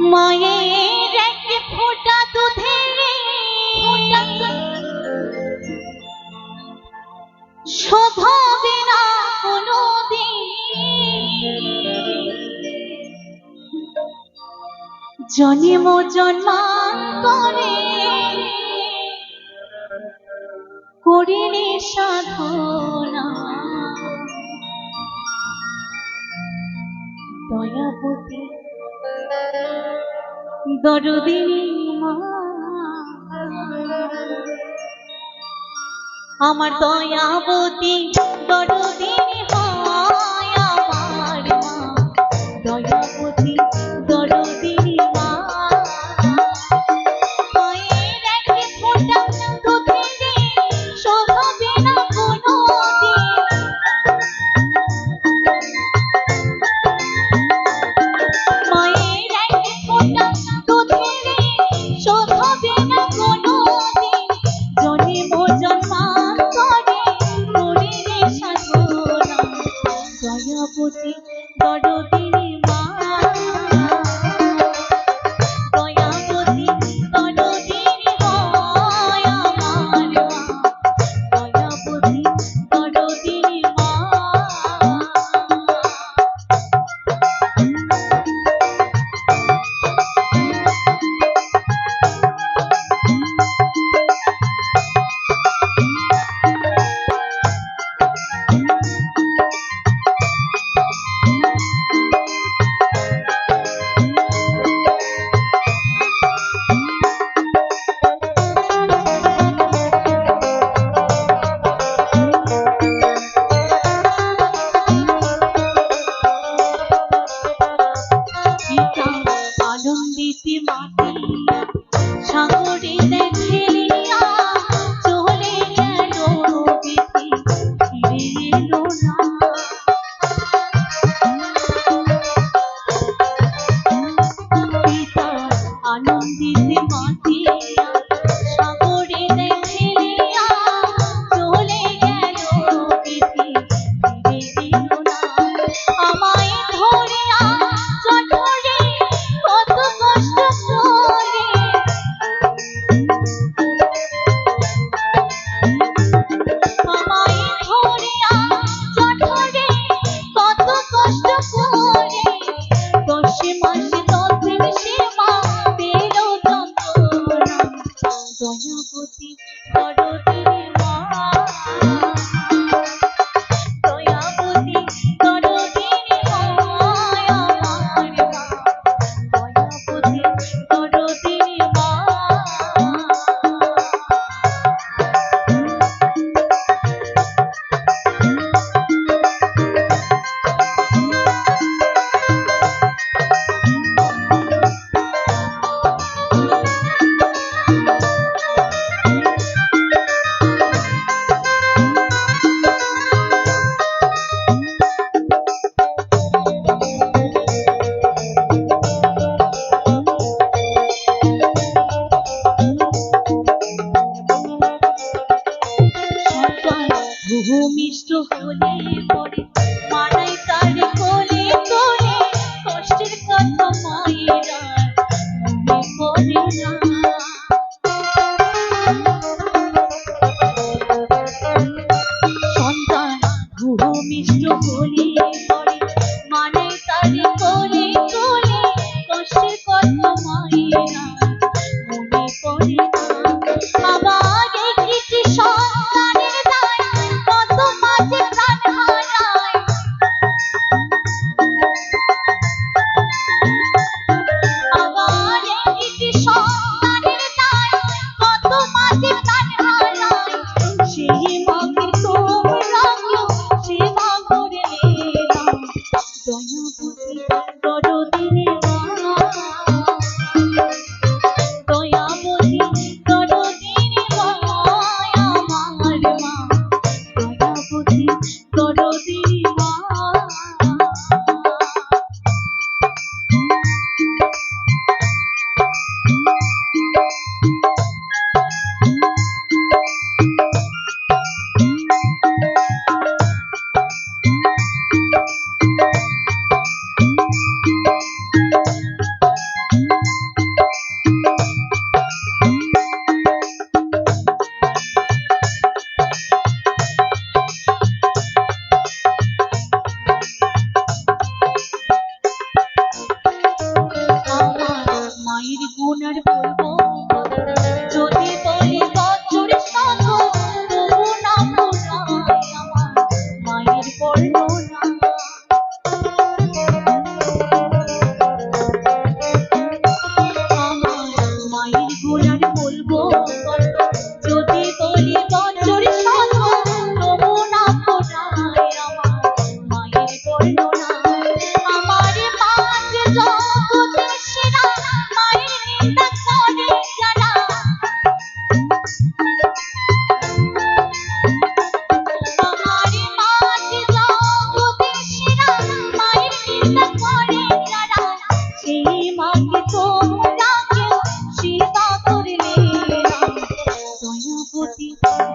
মায়ের এক ফোঁটা দুধে শোধবে না জন্ম জন্মান করে করিনি সাধনা। দয়াপতি দরদিনী আমার দয়াবতী দরদিনী সাগরে দেখে ভূমিষ্ঠ হলে পরে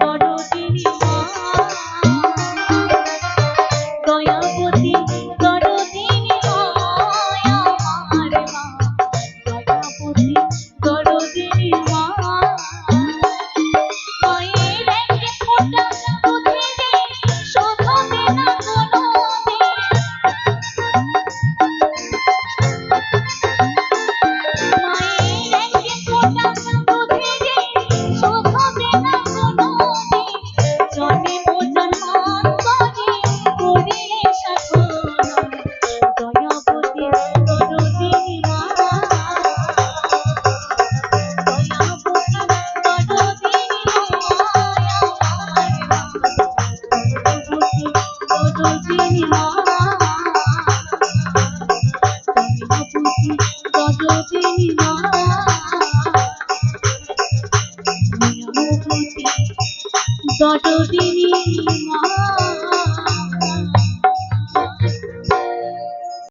দরদিনী মা। দয়াবতী দরদিনী মা দয়াবতী